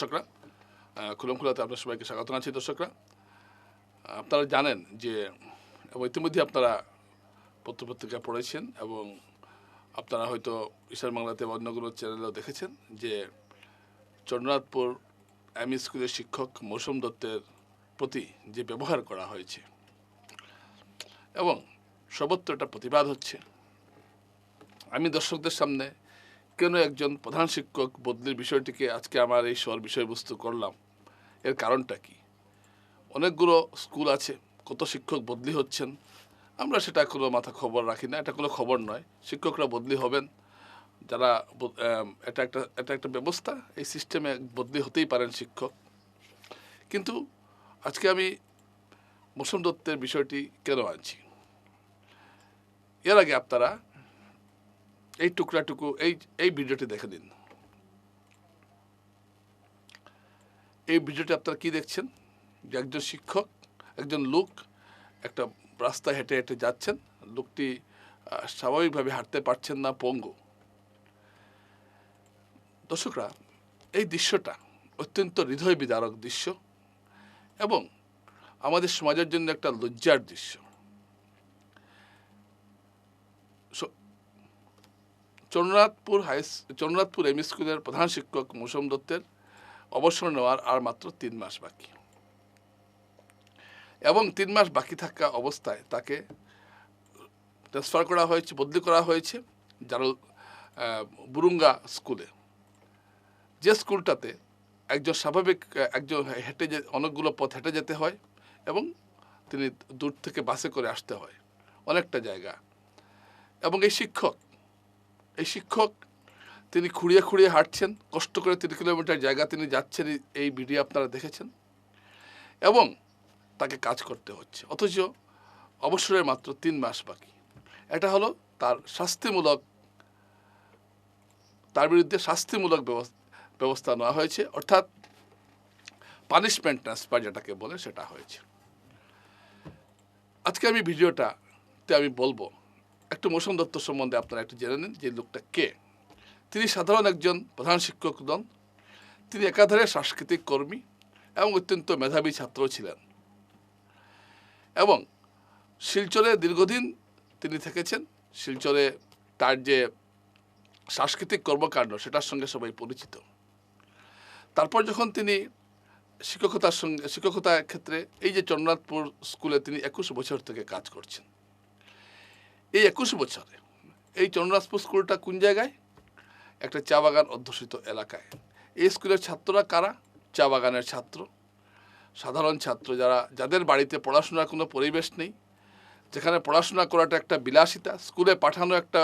দর্শকরা খুলম খোলাতে আপনার সবাইকে স্বাগত জানাচ্ছি দর্শকরা। আপনারা জানেন যে ইতিমধ্যে আপনারা পত্রপত্রিকা পড়েছেন এবং আপনারা হয়তো ঈশান বাংলাতে বা অন্যগুলো চ্যানেলেও দেখেছেন যে, চন্দ্রনাথপুর এম স্কুলের শিক্ষক মৌসুম দত্তের প্রতি যে ব্যবহার করা হয়েছে, এবং সর্বত্র এটা প্রতিবাদ হচ্ছে। আমি দর্শকদের সামনে কেন একজন প্রধান শিক্ষক বদলির বিষয়টিকে আজকে আমার এই শহর বিষয়বস্তু করলাম? এর কারণটা কি? অনেকগুলো স্কুল আছে, কত শিক্ষক বদলি হচ্ছেন? আমরা সেটা কোনো মাথা খবর রাখি না, এটা কোনো খবর নয়। শিক্ষকরা বদলি হবেন। যারা এটা একটা এটা একটা ব্যবস্থা, এই সিস্টেমে বদলি হতেই পারেন শিক্ষক। কিন্তু আজকে আমি মৌসুম দত্তের বিষয়টি কেন আনছি? এর আগে আপনারা এই টুকরাটুকু, এই এই ভিডিওটি দেখে দিন এই ভিডিওটি আপনারা কি দেখছেন? যে একজন শিক্ষক, একজন লোক একটা রাস্তায় হেঁটে হেঁটে যাচ্ছেন। লোকটি স্বাভাবিকভাবে হাঁটতে পারছেন না পঙ্গু। দর্শকরা, এই দৃশ্যটা অত্যন্ত হৃদয় বিদারক দৃশ্য এবং আমাদের সমাজের জন্য একটা লজ্জার দৃশ্য। চন্দ্রনাথপুর হাই চন্দ্রনাথপুর এম স্কুলের প্রধান শিক্ষক মৌসুম দত্তের অবসর নেওয়ার আর মাত্র তিন মাস বাকি। এবং তিন মাস বাকি থাকা অবস্থায় তাকে ট্রান্সফার করা হয়েছে, বদলি করা হয়েছে জারুল বুরুঙ্গা স্কুলে যে স্কুলটাতে একজন স্বাভাবিক, একজন হেঁটে যে, অনেকগুলো পথ হেঁটে যেতে হয় এবং তিনি দূর থেকে বাসে করে আসতে হয়। অনেকটা জায়গা। এবং এই শিক্ষক এই শিক্ষক, তিনি খুঁড়িয়ে খুঁড়িয়ে হাঁটছেন, কষ্ট করে তিন কিলোমিটার জায়গা তিনি যাচ্ছেন, এই- ভিডিও আপনারা দেখেছেন। এবং তাকে কাজ করতে হচ্ছে। অথচ অবসরের মাত্র তিন মাস বাকি। এটা হলো তার শাস্তিমূলক, তার বিরুদ্ধে শাস্তিমূলক ব্যবস- ব্যবস্থা নেওয়া হয়েছে। অর্থাৎ পানিশমেন্ট ট্রান্সফার যেটাকে বলে সেটা হয়েছে। আজকে আমি ভিডিওটাতে আমি বলব একটু মৌসুম দত্ত সম্বন্ধে আপনারা একটু জেনে নিন যে লোকটা কে। তিনি সাধারণ একজন প্রধান শিক্ষক নন তিনি একাধারে সাংস্কৃতিক কর্মী এবং অত্যন্ত মেধাবী ছাত্র ছিলেন। এবং শিলচরে দীর্ঘদিন তিনি থেকেছেন। শিলচরে তার যে সাংস্কৃতিক কর্মকাণ্ড, সেটার সঙ্গে সবাই পরিচিত। তারপর যখন তিনি শিক্ষকতার সঙ্গে শিক্ষকতার ক্ষেত্রে এই যে চন্দ্রনাথপুর স্কুলে তিনি একুশ বছর থেকে কাজ করছেন। এই একুশ বছরে এই চন্দ্রনাথপুর স্কুলটা কোন জায়গায়? একটা চা বাগান অধ্যুষিত এলাকায়। এই স্কুলের ছাত্ররা কারা? চা বাগানের ছাত্র। সাধারণ ছাত্র যারা, যাদের বাড়িতে পড়াশোনার কোনো পরিবেশ নেই, যেখানে পড়াশোনা করাটা একটা বিলাসিতা, স্কুলে পাঠানো একটা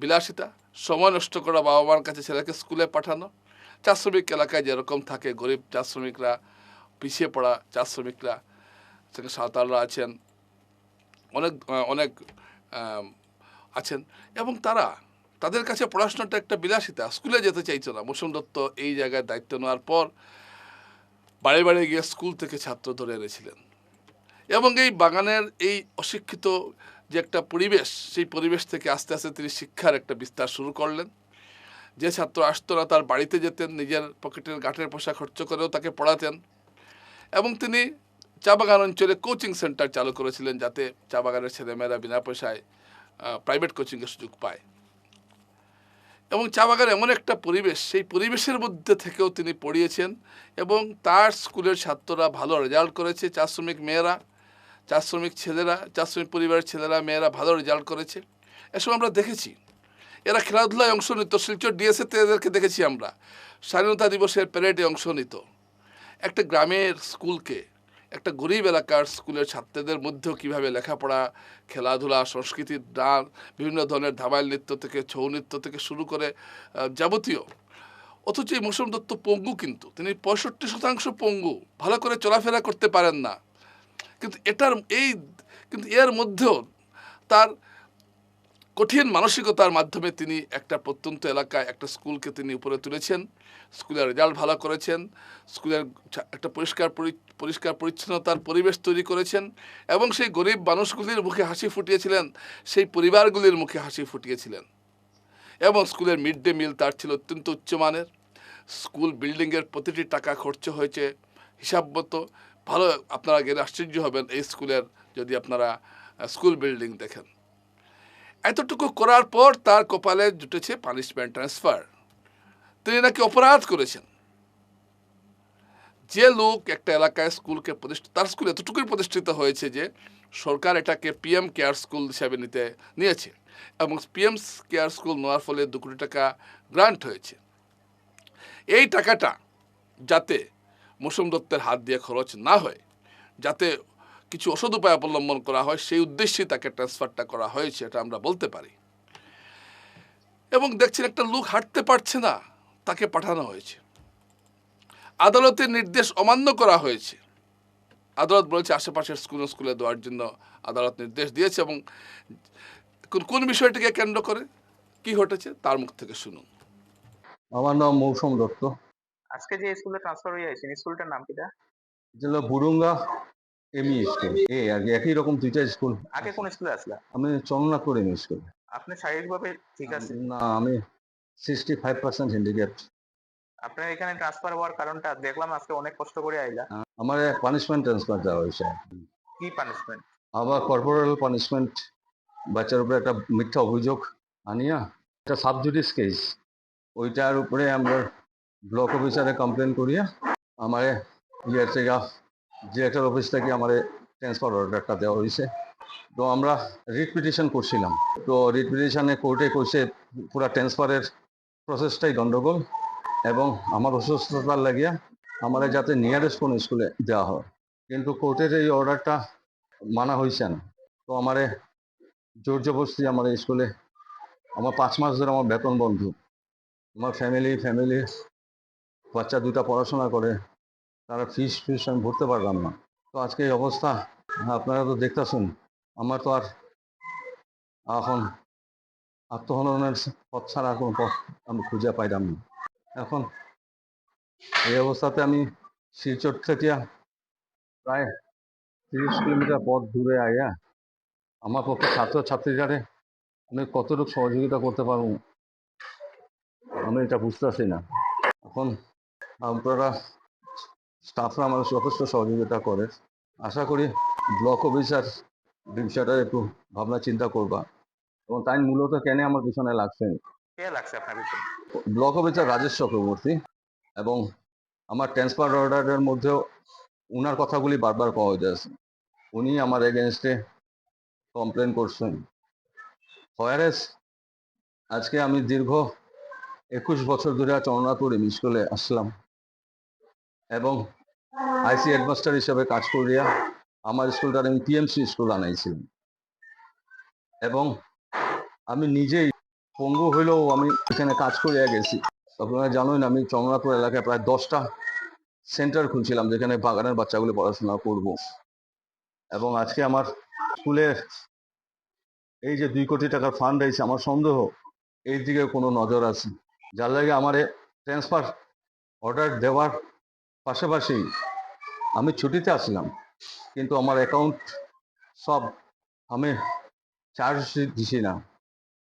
বিলাসিতা, সময় নষ্ট করা বাবা মার কাছে ছেলেকে স্কুলে পাঠানো। চা শ্রমিক এলাকায় যেরকম থাকে, গরিব চা শ্রমিকরা, পিছিয়ে পড়া চা শ্রমিকরা, সেখানে সাঁওতালরা আছেন। অনেক অনেক আছেন এবং তারা, তাদের কাছে পড়াশোনাটা একটা বিলাসিতা। স্কুলে যেতে চাইছে না। মৌসুম দত্ত এই জায়গায় দায়িত্ব নেওয়ার পর বাড়ি বাড়ি গিয়ে স্কুল থেকে ছাত্র ধরে এনেছিলেন। এবং এই বাগানের এই অশিক্ষিত যে একটা পরিবেশ, সেই পরিবেশ থেকে আস্তে আস্তে তিনি শিক্ষার একটা বিস্তার শুরু করলেন। যে ছাত্র আসতো না তার বাড়িতে যেতেন, নিজের পকেটের গাঁটের পয়সা খরচ করেও তাকে পড়াতেন। এবং তিনি চা বাগান অঞ্চলে কোচিং সেন্টার চালু করেছিলেন যাতে চা বাগানের ছেলেমেয়েরা বিনা পয়সায় প্রাইভেট কোচিংয়ের সুযোগ পায়। এবং চা বাগান এমন একটা পরিবেশ, সেই পরিবেশের মধ্যে থেকেও তিনি পড়িয়েছেন এবং তার স্কুলের ছাত্ররা ভালো রেজাল্ট করেছে। চা শ্রমিক মেয়েরা চা শ্রমিক ছেলেরা চা শ্রমিক পরিবারের ছেলেরা, মেয়েরা ভালো রেজাল্ট করেছে। এসব আমরা দেখেছি। এরা খেলাধুলায় অংশ নিত, শিলচর ডিএসএতে এদেরকে দেখেছি আমরা। স্বাধীনতা দিবসের প্যারেডে অংশ নিত। একটা গ্রামের স্কুলকে একটা গরিব এলাকার স্কুলের ছাত্রদের মধ্যেও কীভাবে লেখাপড়া, খেলাধুলা সংস্কৃতির ডান বিভিন্ন ধরনের ধামাইল নৃত্য থেকে, ছৌ নৃত্য থেকে শুরু করে যাবতীয়। অথচ এই মৌসুম দত্ত পঙ্গু কিন্তু, তিনি পঁয়ষট্টি শতাংশ পঙ্গু, ভালো করে চলাফেরা করতে পারেন না। কিন্তু এটার, এই, কিন্তু এর মধ্যেও তার কঠিন মানসিকতার মাধ্যমে তিনি একটা প্রত্যন্ত এলাকায় একটা স্কুলকে তিনি উপরে তুলেছেন। স্কুলের রেজাল্ট ভালো করেছেন। স্কুলের একটা পরিষ্কার পরি- পরিষ্কার পরিচ্ছন্নতার পরিবেশ তৈরি করেছেন এবং সেই গরিব মানুষগুলির মুখে হাসি ফুটিয়েছিলেন, সেই পরিবারগুলির মুখে হাসি ফুটিয়েছিলেন। এবং স্কুলের মিড ডে মিল তার ছিল অত্যন্ত উচ্চমানের স্কুল বিল্ডিংয়ের প্রতিটি টাকা খরচ হয়েছে হিসাব মতো ভালো, আপনারা গেলে আশ্চর্য হবেন এই স্কুলের যদি আপনারা স্কুল বিল্ডিং দেখেন। এতটুকু করার পর তার কপালে জুটেছে পানিশমেন্ট ট্রান্সফার তিনি নাকি অপরাধ করেছেন। যে লোক একটা এলাকায় স্কুলকে প্রতিষ্ঠিত তার স্কুল এতটুকুই প্রতিষ্ঠিত হয়েছে যে সরকার এটাকে পিএম কেয়ার স্কুল হিসাবে নিতে, নিয়েছে এবং পিএম কেয়ার স্কুল নেওয়ার ফলে দু কোটি টাকা গ্রান্ট হয়েছে। এই টাকাটা যাতে মৌসুম দত্তের হাত দিয়ে খরচ না হয়, যাতে কিছু ওষুধ উপায় অবলম্বন করা হয় সেই উদ্দেশ্যে তাকে ট্রান্সফারটা করা হয়েছে এটা আমরা বলতে পারি। এবং দেখছেন একটা লোক হাঁটতে পারছে না তাকে পাঠানো হয়েছে। আদালতের নির্দেশ অমান্য করা হয়েছে। আদালত বলেছে আশেপাশের স্কুল স্কুলে দেওয়ার জন্য আদালত নির্দেশ দিয়েছে এবং কোন কোন বিষয়টিকে কেন্দ্র করে? কি ঘটেছে? তার মুখ থেকে শুনুন। আমার নাম মৌসুম দত্ত। আজকে যে স্কুলে ট্রান্সফার হয়ে আছেন স্কুলটার নাম কিটা যেটা বুরুঙ্গা। এমই স্কুল এই আর কি একই রকম দুইটা স্কুল আগে কোন স্কুলে আসলা? আমি চন্দ্রনাথপুর এমই স্কুল আপনি শারীরিকভাবে ঠিক আছে না আমি সিক্সটি ফাইভ পার্সেন্ট হ্যান্ডিক্যাপ আপনার এখানে ট্রান্সফার হওয়ার কারণটা দেখলাম আজকে অনেক কষ্ট করে আইলা। আমার পানিশমেন্ট ট্রান্সফার দেওয়া হয়েছে। কি পানিশমেন্ট আবার কর্পোরাল পানিশমেন্ট বাচ্চার উপরে একটা মিথ্যা অভিযোগ আনিয়া একটা সাবজুডিস কেস ওইটার উপরে আমরা ব্লক অফিসারে কমপ্লেন করিয়া আমার ইয়ের থেকে ডিরেক্টর অফিস থেকে আমার ট্রান্সফার অর্ডারটা দেওয়া হয়েছে। তো আমরা রিট পিটিশন করছিলাম। তো রিট পিটিশনে কোর্টে কইছে, পুরো ট্রান্সফারের প্রসেসটাই গন্ডগোল এবং আমার অসুস্থতার লাগিয়া আমার যাতে নিয়ারেস্ট কোন স্কুলে দেওয়া হয়। কিন্তু কোর্টের এই অর্ডারটা মানা হয়েছে না। তো আমারে জোর জবরদস্তি আমার স্কুলে আমার পাঁচ মাস ধরে আমার বেতন বন্ধ। আমার ফ্যামিলি ফ্যামিলি বাচ্চা দুটা পড়াশোনা করে তারা ফিস ফিস আমি ভরতে পারলাম না। তো আজকে এই অবস্থা আপনারা তো দেখতেছেন। আমার তো আর এখন আত্মহননের পথ ছাড়া কোনো পথ আমি খুঁজে পাইলাম না। এখন এই অবস্থাতে আমি শিলচর থেকে প্রায় তিরিশ কিলোমিটার পথ দূরে আইয়া আমার পক্ষে ছাত্র ছাত্রীরারে আমি কতটুকু সহযোগিতা করতে পারব, আমি এটা বুঝতেছি না। এখন আপনারা স্টাফরা আমাদের যথেষ্ট সহযোগিতা করে। আশা করি ব্লক অফিসার বিষয়টা একটু ভাবনা চিন্তা করবা। এবং তাই মূলত কেন আমার পিছনে লাগছে। কে লাগছে আপনার ভিতরে ব্লক অফিসার রাজেশ চক্রবর্তী এবং আমার ট্রান্সফার অর্ডারের মধ্যেও উনার কথাগুলি বারবার পাওয়া যাচ্ছে উনি আমার এগেনস্টে কমপ্লেন করছেন। ফয়ারেস আজকে আমি দীর্ঘ একুশ বছর ধরে এম স্কুলে আসলাম। এবং আইসি হেডমাস্টার হিসেবে কাজ করিয়া আমার স্কুলটার আমি পিএমসি স্কুল আনাইছিলাম এবং আমি নিজেই পঙ্গু হইলেও আমি এখানে কাজ করিয়া গেছি। আপনারা জানেন আমি চন্দ্রনাথপুর এলাকায় প্রায় দশটা সেন্টার খুলছিলাম, যেখানে বাগানের বাচ্চাগুলো পড়াশোনা করব। এবং আজকে আমার স্কুলের এই যে দুই কোটি টাকার ফান্ড রয়েছে, আমার সন্দেহ এই দিকে কোনো নজর আছে। যার লাগে আমার ট্রান্সফার অর্ডার দেওয়ার পাশাপাশি আমি ছুটিতে আসলাম, কিন্তু আমার অ্যাকাউন্ট সব আমি চার্জ দিছি না।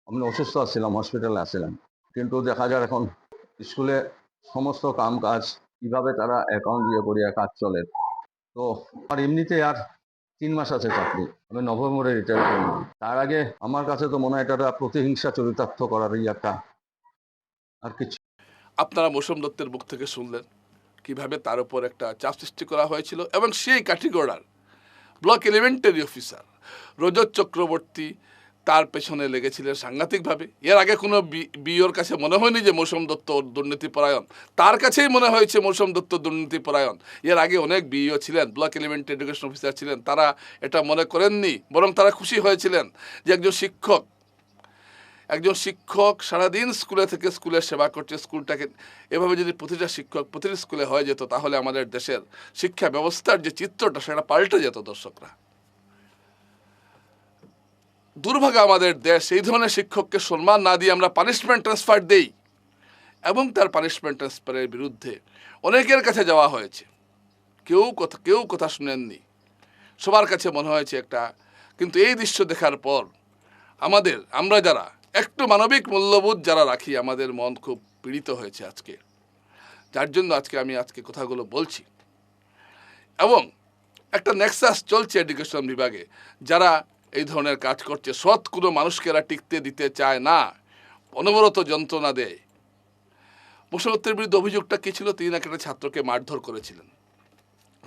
আমি অসুস্থ আসছিলাম হসপিটালে আসছিলাম কিন্তু দেখা যায় এখন স্কুলে সমস্ত কাম কাজ কীভাবে তারা অ্যাকাউন্ট দিয়ে করিয়া কাজ চলে। তো আর এমনিতে আর তিন মাস আছে চাকরি, আমি নভেম্বরে রিটায়ার করব তার আগে আমার কাছে তো মনে হয় এটা প্রতিহিংসা চরিতার্থ করারই একটা আর কিছু। আপনারা মৌসুম দত্তের মুখ থেকে শুনলেন। কীভাবে তার উপর একটা চাপ সৃষ্টি করা হয়েছিল এবং সেই কাঠিগড়ার block elementary officer Rajat Chakraborty তার পেছনে লেগেছিলেন সাংঘাতিকভাবে। এর আগে কোনো বিওর কাছে মনে হয়নি যে মৌসুম দত্ত দুর্নীতি পরায়ণ তার কাছেই মনে হয়েছে মৌসুম দত্ত দুর্নীতি পরায়ণ এর আগে অনেক বিইও ছিলেন, ব্লক এলিমেন্ট এডুকেশন অফিসার ছিলেন। তারা এটা মনে করেননি, বরং তারা খুশি হয়েছিলেন যে একজন শিক্ষক একজন শিক্ষক সারাদিন স্কুলে থেকে স্কুলের সেবা করছে, স্কুলটাকে এভাবে যদি প্রতিটা শিক্ষক প্রতিটি স্কুলে হয়ে যেত, তাহলে আমাদের দেশের শিক্ষা ব্যবস্থার যে চিত্রটা, সেটা পাল্টে যেত দর্শকরা। দুর্ভাগ্য আমাদের দেশ, এই ধরনের শিক্ষককে সম্মান না দিয়ে আমরা পানিশমেন্ট ট্রান্সফার দেই এবং তার পানিশমেন্ট ট্রান্সফারের বিরুদ্ধে অনেকের কাছে যাওয়া হয়েছে। কেউ কথা কেউ কথা শুনেননি। সবার কাছে মনে হয়েছে একটা, কিন্তু এই দৃশ্য দেখার পর আমাদের, আমরা যারা একটু মানবিক মূল্যবোধ যারা রাখি, আমাদের মন খুব পীড়িত হয়েছে আজকে। যার জন্য আজকে আমি আজকে কথাগুলো বলছি। এবং একটা নেক্সাস চলছে এডুকেশন বিভাগে, যারা এই ধরনের কাজ করছে। সৎ কোনো মানুষকে এরা টিকতে দিতে চায় না, অনবরত যন্ত্রণা দেয়। মুশারফের বিরুদ্ধে অভিযোগটা কী ছিল? তিনি নাকি একটা ছাত্রকে মারধর করেছিলেন।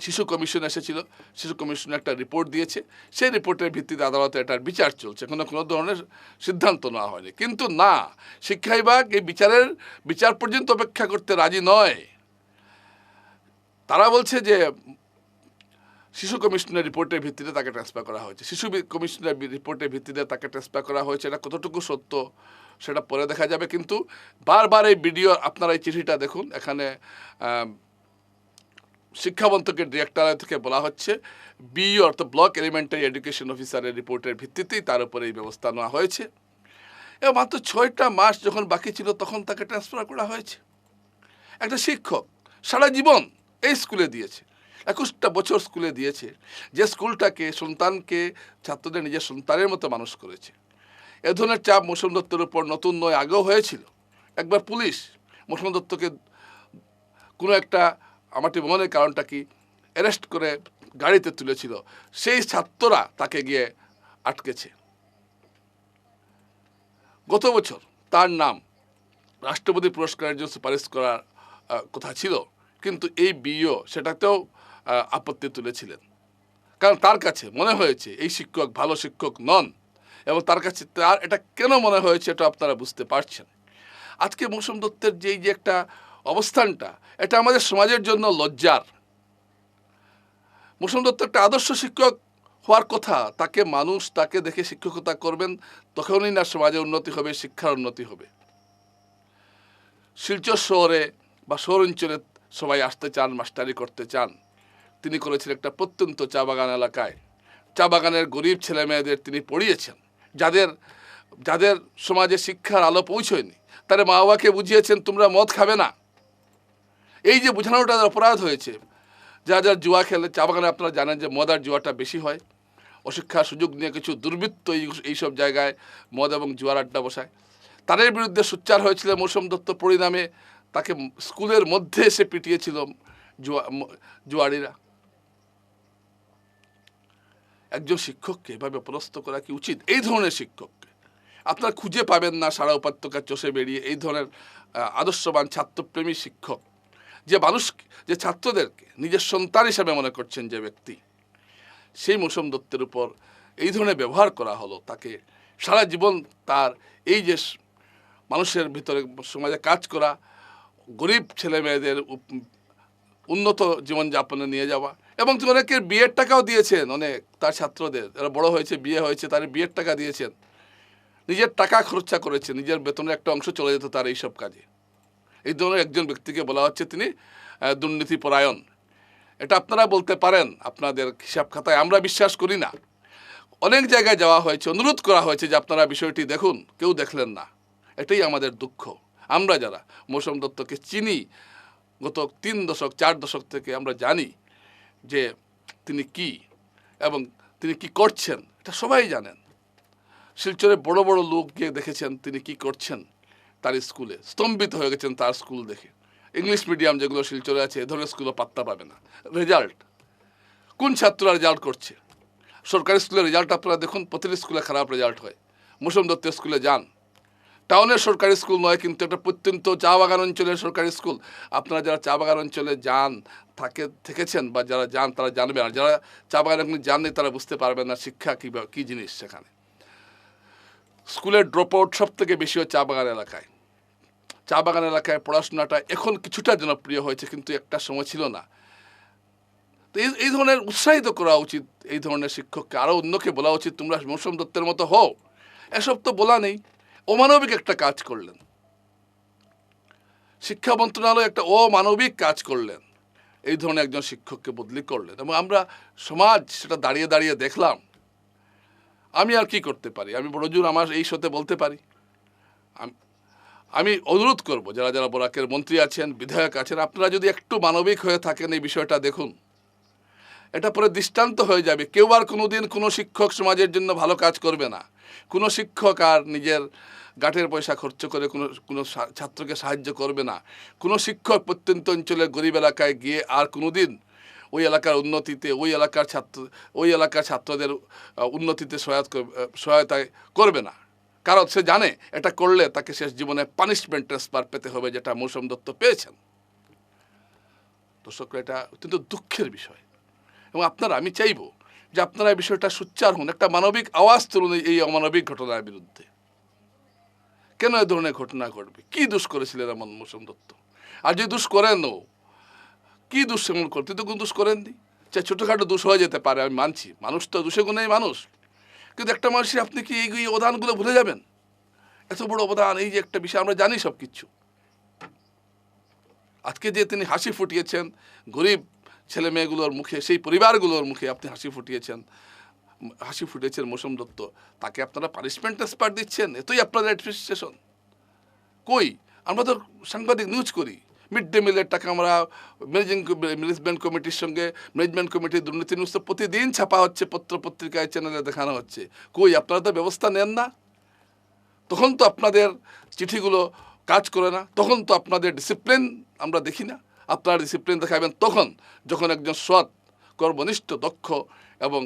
শিশু কমিশন এসেছিল, শিশু কমিশন একটা রিপোর্ট দিয়েছে, সেই রিপোর্টের ভিত্তিতে আদালতে এটার বিচার চলছে। কোনো কোনো ধরনের সিদ্ধান্ত নেওয়া হয়নি। কিন্তু না, শিক্ষা বিভাগ এই বিচারের, বিচার পর্যন্ত অপেক্ষা করতে রাজি নয়। তারা বলছে যে, শিশু কমিশনের রিপোর্টের ভিত্তিতে তাকে ট্রান্সফার করা হয়েছে। শিশু কমিশনের রিপোর্টের ভিত্তিতে তাকে ট্রান্সফার করা হয়েছে, এটা কতটুকু সত্য সেটা পরে দেখা যাবে। কিন্তু বারবার এই ভিডিও আপনারা এই চিঠিটা দেখুন, এখানে আম, শিক্ষা মন্ত্রকের ডিরেক্টর থেকে বলা হচ্ছে বিইও অর্থাৎ ব্লক এলিমেন্টারি এডুকেশন অফিসারের রিপোর্টের ভিত্তিতেই তার উপরে এই ব্যবস্থা নেওয়া হয়েছে। এবং মাত্র ছয়টা মাস যখন বাকি ছিল তখন তাকে ট্রান্সফার করা হয়েছে। একটা শিক্ষক সারা জীবন এই স্কুলে দিয়েছে একুশটা বছর স্কুলে দিয়েছে যে স্কুলটাকে সন্তানকে ছাত্রদের নিজের সন্তানের মতো মানুষ করেছে। এ ধরনের চাপ মৌসুম দত্তের উপর নতুন নয় আগেও হয়েছিল। একবার পুলিশ মৌসুম দত্তকে কোনো একটা আমার মনের কারণটা কি? অ্যারেস্ট করে গাড়িতে তুলেছিল। সেই ছাত্ররা তাকে গিয়ে আটকেছে। গত বছর তার নাম রাষ্ট্রপতি পুরস্কারের জন্য সুপারিশ করার কথা ছিল। কিন্তু এই বিও সেটাতেও আপত্তি তুলেছিলেন। কারণ তার কাছে মনে হয়েছে এই শিক্ষক ভালো শিক্ষক নন এবং তার কাছে তার এটা কেন মনে হয়েছে এটা আপনারা বুঝতে পারছেন। আজকে মৌসুম দত্তের যেই যে একটা অবস্থানটা, এটা আমাদের সমাজের জন্য লজ্জার। মৌসুম দত্ত একটা আদর্শ শিক্ষক হওয়ার কথা, তাকে মানুষ তাকে দেখে শিক্ষকতা করবেন, তখনই না সমাজে উন্নতি হবে, শিক্ষার উন্নতি হবে। শিলচর শহরে বা শহর অঞ্চলে সবাই আসতে চান, মাস্টারি করতে চান। তিনি করেছিলেন একটা প্রত্যন্ত চা বাগান এলাকায়। চা বাগানের গরিব ছেলে মেয়েদের তিনি পড়িয়েছেন। যাদের যাদের সমাজে শিক্ষার আলো পৌঁছয়নি, তারা মা বাবাকে বুঝিয়েছেন, তোমরা মদ খাবে না। এই যে বোঝানোটা অপরাধ হয়েছে যারা যারা জুয়া খেলে, চা বাগানে আপনারা জানেন যে মদ আর জুয়াটা বেশি হয়। অশিক্ষার সুযোগ নিয়ে কিছু দুর্বৃত্ত এই- এইসব জায়গায় মদ এবং জুয়ার আড্ডা বসায়। তাদের বিরুদ্ধে সোচ্চার হয়েছিল মৌসুম দত্ত পরিণামে, তাকে স্কুলের মধ্যে এসে পিটিয়েছিল জুয়া জুয়ারিরা একজন শিক্ষককে এভাবে পরাস্ত করা কি উচিত? এই ধরনের শিক্ষককে। আপনারা খুঁজে পাবেন না সারা উপত্যকা চষে বেরিয়ে। এই ধরনের আদর্শবান ছাত্রপ্রেমী শিক্ষক। যে মানুষ, যে ছাত্রদেরকে নিজের সন্তান হিসাবে মনে করছেন যে ব্যক্তি, সেই মৌসুম দত্তের উপর এই ধরনের ব্যবহার করা হলো, তাকে সারা জীবন তার এই যে মানুষের ভিতরে সমাজে কাজ করা, গরিব ছেলে মেয়েদের উন্নত জীবনযাপনে নিয়ে যাওয়া এবং অনেকের বিয়ের টাকাও দিয়েছেন, অনেক তার ছাত্রদের, যারা বড় হয়েছে, বিয়ে হয়েছে, তার বিয়ের টাকা দিয়েছেন। নিজের টাকা খরচা করেছে, নিজের বেতনের একটা অংশ চলে যেত তার এইসব কাজে। এই ধরনের একজন ব্যক্তিকে বলা হচ্ছে তিনি আহ, দুর্নীতি পরায়ণ এটা আপনারা বলতে পারেন আপনাদের হিসাব খাতায় আমরা বিশ্বাস করি না। অনেক জায়গায় যাওয়া হয়েছে অনুরোধ করা হয়েছে যে আপনারা বিষয়টি দেখুন কেউ দেখলেন না। এটাই আমাদের দুঃখ। আমরা যারা মৌসুম দত্তকে চিনি গত তিন দশক চার দশক থেকে আমরা জানি যে তিনি কি এবং তিনি কি করছেন এটা সবাই জানেন। শিলচরে বড় বড় লোক গিয়ে দেখেছেন তিনি কি করছেন। তার স্কুলে, স্তম্ভিত হয়ে গেছেন তার স্কুল দেখে। ইংলিশ মিডিয়াম যেগুলো শিলচরে আছে, এ ধরনের স্কুলও পাত্তা পাবে না। রেজাল্ট কোন ছাত্ররা রেজাল্ট করছে? সরকারি স্কুলের রেজাল্ট আপনারা দেখুন, প্রতিটি স্কুলে খারাপ রেজাল্ট হয়। মৌসুম দত্তের স্কুলে যান। টাউনের সরকারি স্কুল নয়, কিন্তু একটা প্রত্যন্ত চা বাগান অঞ্চলের সরকারি স্কুল। আপনারা যারা চা বাগান অঞ্চলে যান, থাকে, থেকেছেন বা যারা যান, তারা জানবেন আর যারা চা বাগানে কোনো জাননি তারা বুঝতে পারবেন না শিক্ষা কী কী জিনিস সেখানে। স্কুলের ড্রপ আউট সব থেকে বেশি হয় চা বাগান এলাকায়। চা বাগান এলাকায় পড়াশোনাটা এখন কিছুটা জনপ্রিয় হয়েছে, কিন্তু একটা সময় ছিল না। তো এই এই ধরনের উৎসাহিত করা উচিত এই ধরনের শিক্ষককে। আরও অন্যকে বলা উচিত, তোমরা মৌসুম দত্তের মতো হও। এসব তো বলা নেই। অমানবিক একটা কাজ করলেন। শিক্ষা মন্ত্রণালয় একটা অমানবিক কাজ করলেন। এই ধরনের একজন শিক্ষককে বদলি করলেন। এবং আমরা সমাজ সেটা দাঁড়িয়ে দাঁড়িয়ে দেখলাম। আমি আর কি করতে পারি? আমি বড়জোর আমার এই সাথে বলতে পারি। আম- অনুরোধ করব যারা যারা বরাকের মন্ত্রী আছেন বিধায়ক আছেন আপনারা যদি একটু মানবিক হয়ে থাকেন এই বিষয়টা দেখুন। এটা পরে দৃষ্টান্ত হয়ে যাবে। কেউ আর কোনো দিন কোনো শিক্ষক সমাজের জন্য ভালো কাজ করবে না। কোনো শিক্ষক আর নিজের গাটের পয়সা খরচ করে কোনো কোনো ছাত্রকে সাহায্য করবে না। কোনো শিক্ষক প্রত্যন্ত অঞ্চলের গরিব এলাকায় গিয়ে আর কোনোদিন ওই এলাকার উন্নতিতে ওই এলাকার ছাত্র ওই এলাকার ছাত্রদের উন্নতিতে সহায়ত করবে- আহ, সহায়তা করবে না। কারণ সে জানে এটা করলে তাকে শেষ জীবনে পানিশমেন্ট ট্রান্সফার পেতে হবে, যেটা মৌসুম দত্ত পেয়েছেন। দর্শকরা এটা অত্যন্ত দুঃখের বিষয়। এবং আপনারা, আমি চাইব যে আপনারা এই বিষয়টা সুচ্চার হন। একটা মানবিক আওয়াজ তুলুন এই- অমানবিক ঘটনার বিরুদ্ধে। কেন এ ধরনের ঘটনা ঘটবে? কি দোষ করেছিলেন এমন মৌসুম দত্ত? আর যদি দোষ করেন ও, কি দোষ সেমন করতে তো কোনো দোষ করেননি। চাই ছোটোখাটো দোষ হয়ে যেতে পারে, আমি মানছি। মানুষ তো দোষে গুণেই মানুষ। কিন্তু একটা মানুষের আপনি কি এই এই অবদানগুলো ভুলে যাবেন? এত বড় অবদান, এই যে একটা বিষয়, আমরা জানি সব কিছু আজকে যে তিনি হাসি ফুটিয়েছেন, গরিব ছেলে মেয়েগুলোর মুখে, সেই পরিবারগুলোর মুখে আপনি হাসি ফুটিয়েছেন হাসি ফুটিয়েছেন মৌসুম দত্ত, তাকে আপনারা পানিশমেন্ট এক্সপার্ট দিচ্ছেন, এতই আপনাদের অ্যাডমিনিস্ট্রেশন কই? আমরা তো সাংবাদিক নিউজ করি। মিড ডে মিলের টাকা আমরা ম্যানেজিং ম্যানেজমেন্ট কমিটির সঙ্গে ম্যানেজমেন্ট কমিটির দুর্নীতি নিউজ তো প্রতিদিন ছাপা হচ্ছে, পত্র পত্রিকায় চ্যানেলে দেখানো হচ্ছে। কই, আপনারা তো ব্যবস্থা নেন না? তখন তো আপনাদের চিঠিগুলো কাজ করে না, তখন তো আপনাদের ডিসিপ্লিন আমরা দেখি না। আপনারা ডিসিপ্লিন দেখাবেন তখন, যখন একজন সৎ, কর্মনিষ্ঠ, দক্ষ এবং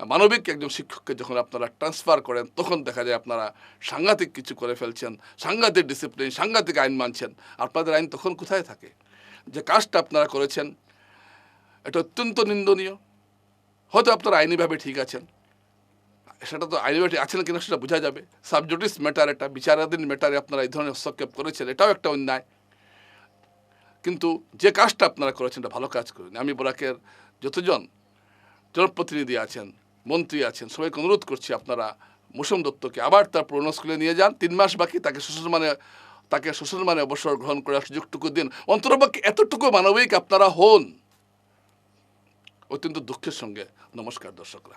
মানবিক একজন শিক্ষককে যখন আপনারা ট্রান্সফার করেন, তখন দেখা যায় আপনারা সাংঘাতিক কিছু করে ফেলছেন, সাংঘাতিক ডিসিপ্লিন সাংঘাতিক আইন মানছেন। আপনাদের আইন তখন কোথায় থাকে? যে কাজটা আপনারা করেছেন, এটা অত্যন্ত নিন্দনীয়। হয়তো আপনারা আইনিভাবে ঠিক আছেন। সেটা তো আইনভাবে আছেন কিনা সেটা বোঝা যাবে। সাবজুডিস ম্যাটার এটা, বিচারাধীন ম্যাটারে আপনারা এই ধরনের হস্তক্ষেপ করেছেন, এটাও একটা অন্যায়। কিন্তু যে কাজটা আপনারা করেছেন, এটা ভালো কাজ করেন। আমি বোরাকের যতজন জনপ্রতিনিধি আছেন মন্ত্রী আছেন, সবাইকে অনুরোধ করছি আপনারা মৌসুম দত্তকে আবার তার পুরনো স্কুলে নিয়ে যান। তিন মাস বাকি, তাকে শ্বশুর মানে তাকে শ্বশুর মানে অবসর গ্রহণ করার সুযোগটুকু দিন। অন্তরপক্ষে এতটুকু মানবিক আপনারা হন। অত্যন্ত দুঃখের সঙ্গে নমস্কার দর্শকরা।